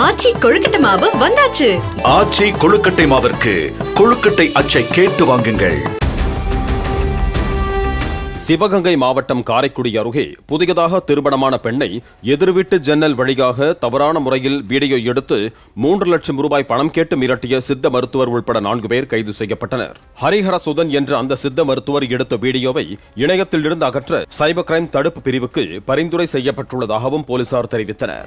ஆச்சி கொழுக்கட்டை மாவு வந்தாச்சு. ஆச்சி கொழுக்கட்டை மாவிற்கு கொழுக்கட்டை அச்சை கேட்டு வாங்குங்கள். சிவகங்கை மாவட்டம் காரைக்குடி அருகே புதியதாக திருமணமான பெண்ணை எதிர்வீட்டு ஜன்னல் வழியாக தவறான முறையில் வீடியோ எடுத்து மூன்று லட்சம் ரூபாய் பணம் கேட்டு மிரட்டிய சித்த மருத்துவர் உள்பட நான்கு பேர் கைது செய்யப்பட்டனர். ஹரிஹர சுதன் என்ற அந்த சித்த மருத்துவர் எடுத்த வீடியோவை இணையத்தில் இருந்து அகற்ற சைபர் கிரைம் தடுப்பு பிரிவுக்கு பரிந்துரை செய்யப்பட்டுள்ளதாகவும் போலீசார் தெரிவித்தனர்.